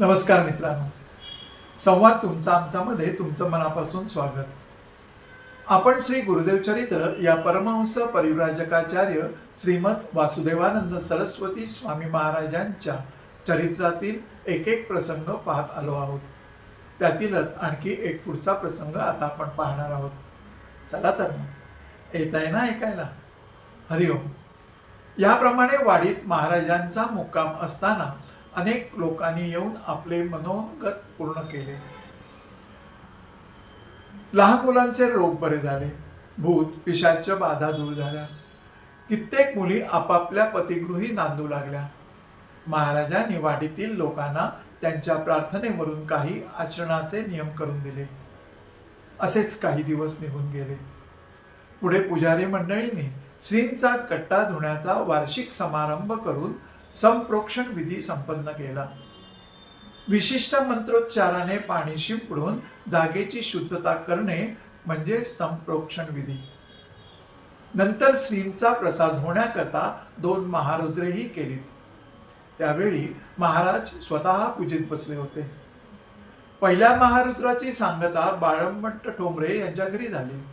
नमस्कार मित्रांनो. संवाद तुमचा आमच्यामध्ये तुमचं मनापासून स्वागत. आपण श्री गुरुदेव चरित्र या परमहंस परिव्राजकाचार्य श्रीमद वासुदेवानंद सरस्वती स्वामी महाराजांच्या चरित्रातील एक एक प्रसंग पाहत आलो आहोत. त्यातीलच आणखी एक पुढचा प्रसंग आता आपण पाहणार आहोत. चला तर मग. येत आहे ना ऐकायला? हरिओम. याप्रमाणे वाडीत महाराजांचा मुक्काम असताना अनेक लोकांनी येऊन आपले मनोगत पूर्ण केले. लहान मुलांचे रोग बरे झाले. भूत पिशाच्या बाधा दूर झाल्या. कित्येक मुली आपापल्या पतिगृही नांदू लागल्या. महाराजांनी वाडीतील लोकांना त्यांच्या प्रार्थनेवरून काही आचरणाचे नियम करून दिले. असेच काही दिवस निघून गेले. पुढे पुजारी मंडळींनी श्रींचा कट्टा धुण्याचा वार्षिक समारंभ करून संप्रोक्षण विधी संपन्न केला. विशिष्ट मंत्रोच्चाराने पाणी शिंपडून जागेची शुद्धता करणे म्हणजे संप्रोक्षण विधी. नंतर श्रींचा प्रसाद होण्याकरता दोन महारुद्रेही केलीत. त्यावेळी महाराज स्वतः पूजेत बसले होते. पहिल्या महारुद्राची सांगता बाळमट्ट ठोंबरे यांच्या घरी झाली.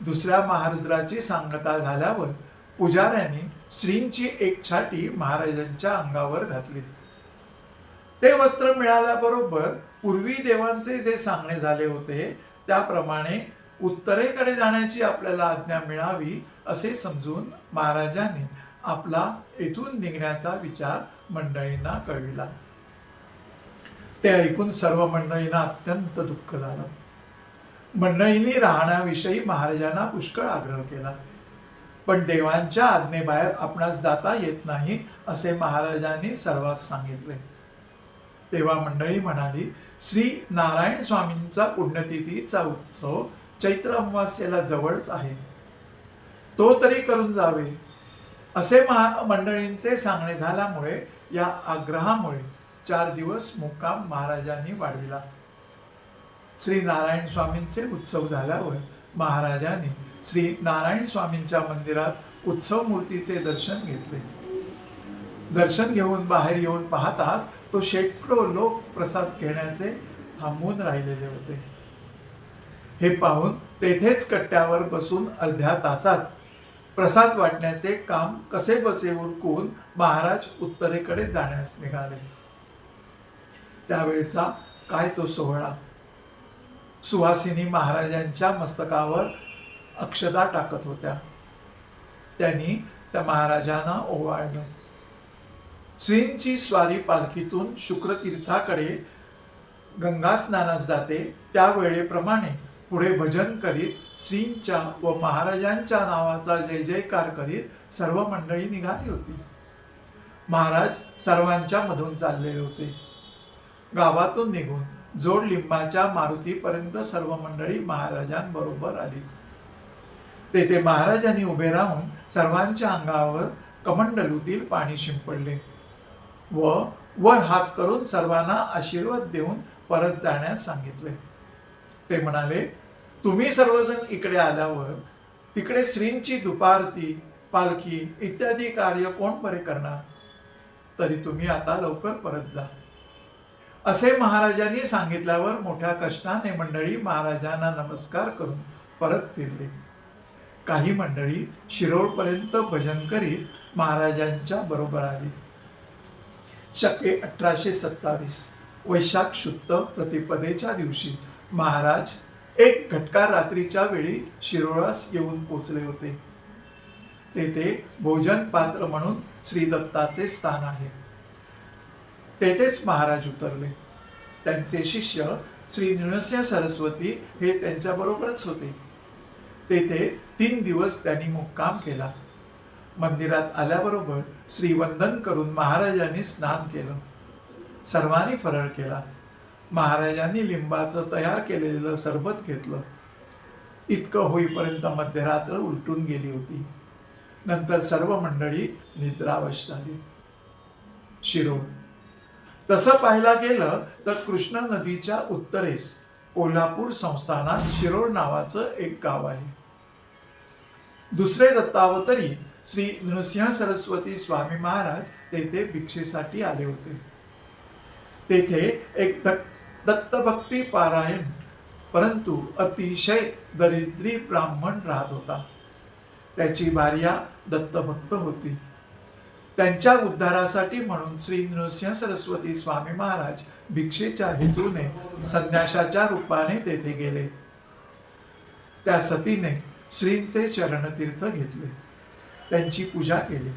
दुसऱ्या महारुद्राची सांगता झाल्यावर पुजाऱ्यांनी श्रींची एक छाटी महाराजांच्या अंगावर घातली. ते वस्त्र मिळाल्याबरोबर पूर्वी देवांचे जे सांगणे झाले होते त्याप्रमाणे उत्तरेकडे जाण्याची आपल्याला आज्ञा मिळावी असे समजून महाराजांनी आपला येथून निघण्याचा विचार मंडळींना कळविला. ते ऐकून सर्व मंडळींना अत्यंत दुःख झालं. मंडळींनी राहण्याविषयी महाराजांना पुष्कळ आग्रह केला. पण देवांच्या आज्ञेबाहेर आपणास जाता येत नाही असे महाराजांनी सर्वांस सांगितले. तेव्हा मंडळी म्हणाली श्री नारायण स्वामींचा पुण्यतिथीचा उत्सव चैत्र अमावास्येला जवळच आहे. तो तरी करून जावे. असे महा मंडळींचे सांगणे झाल्यामुळे या आग्रहामुळे चार दिवस मुक्काम महाराजांनी वाढविला. श्री नारायण स्वामींचे उत्सव झाल्यावर महाराजांनी श्री नारायण स्वामींच्या मंदिरात उत्सव मूर्तीचे दर्शन घेतले. दर्शन घेऊन बाहेर येऊन पाहतात तो शेकडो लोक प्रसाद घेण्याचे थांबून राहिलेले होते. हे पाहून तेथेच कट्ट्यावर बसून अर्ध्या तासात प्रसाद वाटण्याचे काम कसे बसे उरकून महाराज उत्तरेकडे जाण्यास निघाले. त्यावेळचा काय तो सोहळा? सुहासिनी महाराजांच्या मस्तकावर अक्षदा टाकत होत्या. त्यांनी त्या महाराजांना ओवाळलं. श्रींची स्वारी पालखीतून शुक्रतीर्थाकडे गंगा स्नानास जाते. त्या वेळेप्रमाणे पुढे भजन करीत श्रींच्या व महाराजांच्या नावाचा जय जयकार करीत सर्व मंडळी निघाली होती. महाराज सर्वांच्या मधून चाललेले होते. गावातून निघून जोड लिंबाच्या मारुतीपर्यंत सर्व मंडळी महाराजांबरोबर आली. तेथे महाराजांनी उभे राहून सर्वांच्या अंगावर कमंडलूतील पाणी शिंपडले व वर हात करून सर्वांना आशीर्वाद देऊन परत जाण्यास सांगितले. ते म्हणाले तुम्ही सर्वजण इकडे आल्यावर तिकडे श्रींची दुपारती पालखी इत्यादी कार्य कोण बरे करणार? तरी तुम्ही आता लवकर परत जा. असे महाराजांनी सांगितल्यावर मोठ्या कष्टाने मंडळी महाराजांना नमस्कार करून परत फिरले. काही मंडळी शिरोळपर्यंत भजन करीत महाराजांच्या बरोबर आली. शके अठराशे सत्तावीस वैशाख शुद्ध प्रतिपदेच्या दिवशी महाराज एक घटका रात्रीच्या वेळी शिरोळास येऊन पोचले होते. तेथे भोजन पात्र म्हणून श्री दत्ताचे स्थान आहे. तेथेच महाराज उतरले. त्यांचे शिष्य श्री नृसिंह सरस्वती हे त्यांच्याबरोबरच होते. तेथे तीन दिवस त्यांनी मुक्काम केला. मंदिरात आल्याबरोबर श्रीवंदन करून महाराजांनी स्नान केलं. सर्वांनी फरळ केला. महाराजांनी लिंबाचं तयार केलेलं सरबत घेतलं. इतकं होईपर्यंत मध्यरात्र उलटून गेली होती. नंतर सर्व मंडळी निद्रावश झाली. शिरोळ तसं पाहायला गेलं तर कृष्ण नदीच्या उत्तरेस कोल्हापूर संस्थानात शिरोळ नावाचं एक गाव आहे. दुसरे दत्तावतरी श्री नृसिंह सरस्वती स्वामी महाराज तेथे भिक्षेसाठी आले होते. तेथे एक दत्तभक्ती पारायण परंतु अतिशय दरिद्री ब्राह्मण राहत होता. त्याची भार्या दत्तभक्त होती. त्यांच्या उद्धारासाठी म्हणून श्री नृसिंह सरस्वती स्वामी महाराज भिक्षेच्या हेतूने संन्याशाच्या रूपाने तेथे गेले. त्या सतीने श्रींचे चरणतीर्थ घेतले. त्यांची पूजा केली.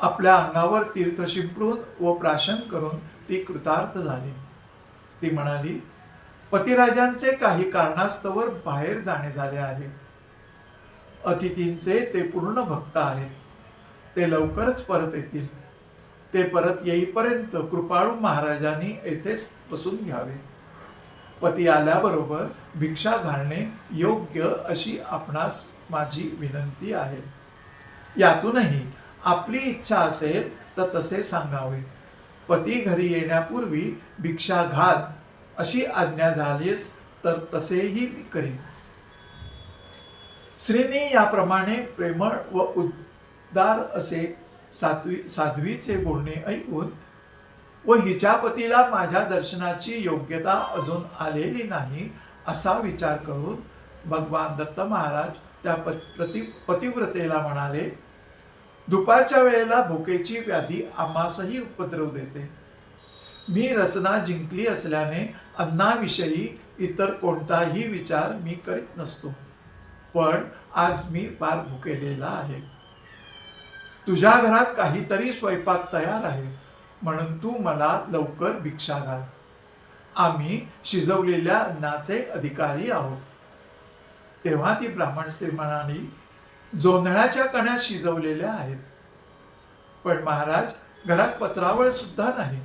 आपल्या अंगावर तीर्थ शिंपडून व प्राशन करून ती कृतार्थ झाली. ती म्हणाली पतिराजांचे काही कारणास्तवर बाहेर जाणे झाले आहे. अतिथींचे ते पूर्ण भक्त आहेत. ते लवकरच परत येतील. ते परत येईपर्यंत कृपाळू महाराजांनी येथेच बसून घ्यावे. पती आल्याबरोबर भिक्षा घालणे योग्य अशी आपणास माझी विनंती आहे. यातूनही आपली इच्छा असेल तर तसे सांगावे. पती घरी येण्यापूर्वी भिक्षा घाल अशी आज्ञा झालीच तर तसेही मी करीन. श्रीनी याप्रमाणे प्रेमळ व दार असे साध्वी साध्वीचे बोलणे ऐकून व हिच्या पतीला माझ्या दर्शनाची योग्यता अजून आलेली नाही असा विचार करून भगवान दत्त महाराज त्या प- प्रति पतिव्रतेला म्हणाले दुपारच्या वेळेला भुकेची व्याधी आम्हासही उपद्रव देते. मी रसना जिंकली असल्याने अन्नाविषयी इतर कोणताही विचार मी करीत नसतो. पण आज मी फार भुकेलेला आहे. तुझ्या घरात काहीतरी स्वयंपाक तयार आहे म्हणून तू मला लवकर भिक्षा घाल. आम्ही शिजवलेल्या अन्नाचे अधिकारी आहोत. तेव्हा ती ब्राह्मण स्त्री म्हणाली जोंधळ्याच्या कण्या शिजवलेल्या आहेत. पण महाराज घरात पत्रावळ सुद्धा नाही.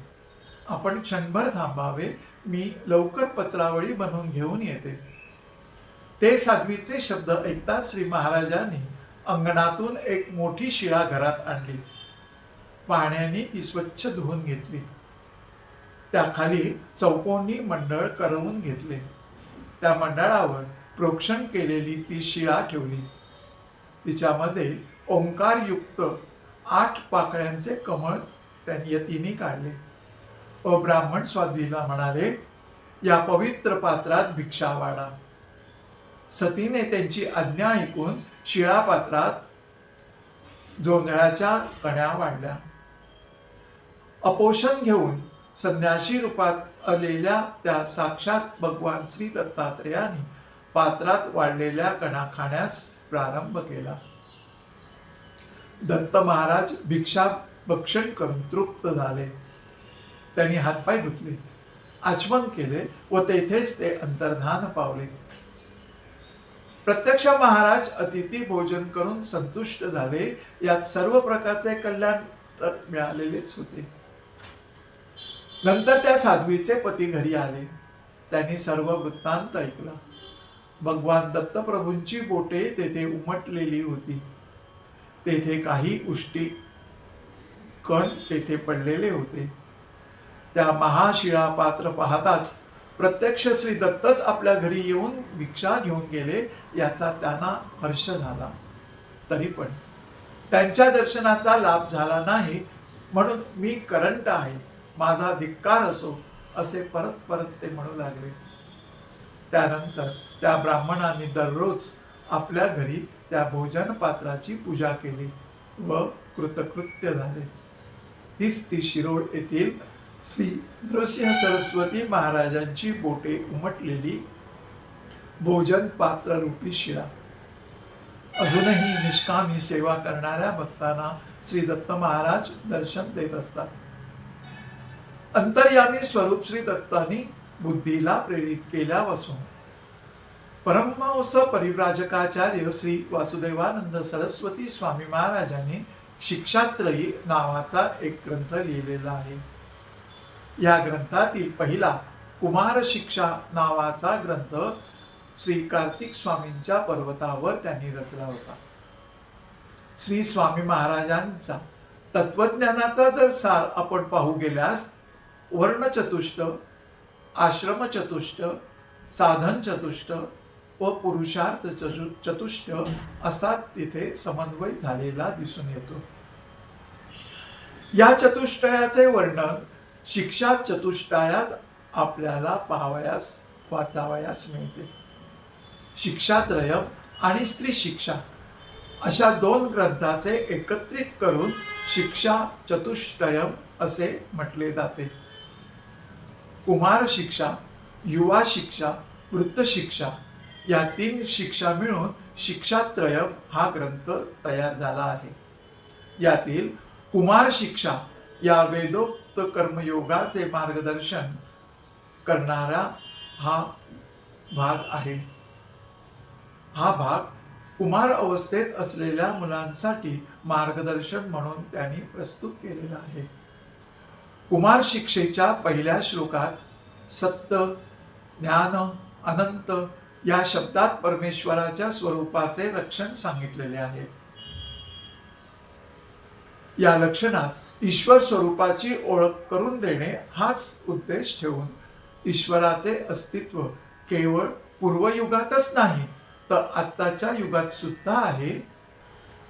आपण क्षणभर थांबावे मी लवकर पत्रावळी बनवून घेऊन येते. ते साध्वीचे शब्द ऐकताच श्री महाराजांनी अंगणातून एक मोठी शिळा घरात आणली. पाण्याने ती स्वच्छ धुवून घेतली. त्याखाली चौकोनी मंडळ करवून घेतले. त्या मंडळावर प्रोक्षण केलेली ती शिळा ठेवली. तिच्यामध्ये ओंकारयुक्त आठ पाकळ्यांचे कमळ त्यांनी यतीने काढले. व ब्राह्मण स्वाद्वीला म्हणाले या पवित्र पात्रात भिक्षा वाढा. सतीने त्यांची आज्ञा ऐकून शिळा पात्रात जोंधळाच्या कण्या वाढल्या. अपोषण घेऊन संन्याशी रूपात आलेल्या त्या साक्षात भगवान श्री दत्तात्रेयाने पात्रात वाढलेल्या कणा खाण्यास प्रारंभ केला. दत्त महाराज भिक्षा भक्षण करून तृप्त झाले. त्यांनी हातपाय धुतले आचमन केले व तेथेच ते अंतर्धान पावले. प्रत्यक्ष महाराज अतिथी भोजन करून संतुष्ट झाले. यात सर्व प्रकारचे कल्याण मिळालेलेच होते. नंतर त्या साध्वीचे पती घरी आले. त्यांनी सर्व वृत्तांत ऐकला. भगवान दत्तप्रभूंची बोटे तेथे उमटलेली होती. तेथे काही उष्टी कण तेथे पडलेले होते. त्या महाशिळा पात्र पाहताच प्रत्यक्ष श्री दत्तच आपल्या घरी येऊन भिक्षा घेऊन गेले याचा त्यांना हर्ष झाला. तरी पण त्यांच्या दर्शनाचा लाभ झाला नाही म्हणून मी करंट आहे माझा धिक्कार असो असे परत परत ते म्हणू लागले. त्यानंतर त्या ब्राह्मणांनी दररोज आपल्या घरी त्या भोजन पात्राची पूजा केली व कृतकृत्य झाले. हीच ती शिरोळ येथील श्री नृसिंह सरस्वती महाराजांची बोटे उमटलेली भोजन पात्र रूपी शिळा. अजूनही निष्कामी सेवा करणाऱ्या भक्तांना श्री दत्त महाराज दर्शन देत असतात. अंतर्यामी स्वरूप श्री दत्तांनी बुद्धीला प्रेरित केल्यापासून परमहंस परिव्राजकाचार्य श्री वासुदेवानंद सरस्वती स्वामी महाराजांनी शिक्षात्रयी नावाचा एक ग्रंथ लिहिलेला आहे. या ग्रंथातील पहिला कुमार शिक्षा नावाचा ग्रंथ श्री कार्तिक स्वामींच्या पर्वतावर त्यांनी रचला होता. श्री स्वामी महाराजांचा तत्वज्ञानाचा जर सार आपण पाहू गेल्यास वर्णचतुष्ट आश्रमचतुष्ट साधन चतुष्ट व पुरुषार्थ चतु- चतुष्ट असा तिथे समन्वय झालेला दिसून येतो. या चतुष्टयाचे वर्णन शिक्षा चतुष्टायात आपल्याला पाहावयास वाचावयास मिळते. शिक्षात्रयम आणि स्त्री शिक्षा अशा दोन ग्रंथाचे एकत्रित करून शिक्षा चतुष्टयम असे म्हटले जाते. कुमार शिक्षा युवा शिक्षा वृत्त शिक्षा या तीन शिक्षा मिळून शिक्षात्रयम हा ग्रंथ तयार झाला आहे. यातील कुमार शिक्षा या वेदोक्त कर्मयोगाचे मार्गदर्शन करणारा हा भाग आहे. हा भाग कुमार अवस्थेत असलेल्या मुलांसाठी मार्गदर्शन म्हणून त्यांनी प्रस्तुत केलेला आहे. कुमार शिक्षेच्या पहिल्या श्लोकात सत्य ज्ञान अनंत या शब्दात परमेश्वराच्या स्वरूपाचे लक्षण सांगितलेले आहे. या लक्षणात ईश्वर स्वरूपाची ओळख करून देणे हाच उद्देश ठेवून ईश्वराचे अस्तित्व केवळ पूर्वयुगातच नाही तर आत्ताच्या युगात सुद्धा आहे.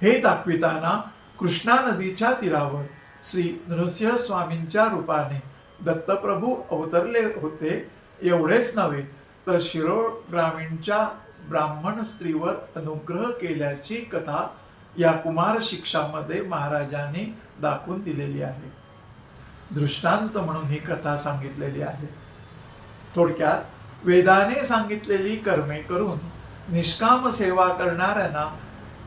हे दाखविताना कृष्णा नदीच्या तीरावर श्री नृसिंह स्वामींच्या रूपाने दत्तप्रभू अवतरले होते. एवढेच नव्हे तर शिरोळ ग्रामीणच्या ब्राह्मण स्त्रीवर अनुग्रह केल्याची कथा या कुमार शिक्षामध्ये महाराजांनी दाखवून दिलेली आहे. दृष्टांत म्हणून ही कथा सांगितलेली आहे. थोडक्यात वेदाने सांगितलेली कर्मे करून निष्काम सेवा करणाऱ्यांना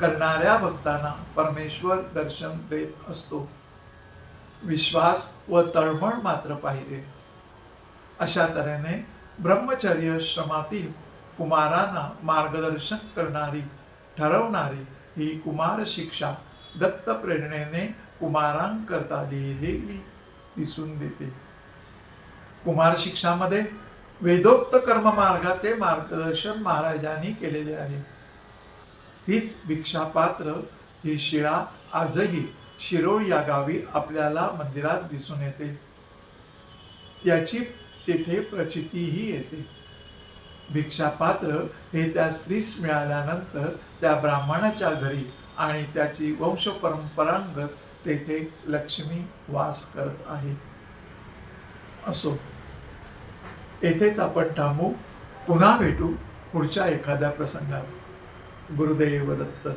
करणाऱ्या भक्तांना परमेश्वर दर्शन देत असतो. विश्वास व तळमळ मात्र पाहिजे. अशा तऱ्हेने ब्रह्मचर्य श्रमातील कुमारांना मार्गदर्शन करणारी ठरवणारी ही कुमार शिक्षा दत्त प्रेरणेने कुमारांकरता लिहिलेली दिसून देते. कुमार शिक्षामध्ये वेदोक्त कर्म मार्गाचे मार्गदर्शन महाराजांनी केलेले आहे. हीच भिक्षापात्र ही शिळा आजही शिरोळ या गावी आपल्याला मंदिरात दिसून येते. याची तेथे प्रचितीही येते. भिक्षापात्र हे त्या स्त्रीस मिळाल्यानंतर त्या ब्राह्मणाच्या घरी आणि त्याची वंश परंपरांगत तेथे लक्ष्मी वास करत आहे. असो. येथेच आपण थांबू. पुन्हा भेटू पुढच्या एखाद्या प्रसंगात. गुरुदेव दत्त.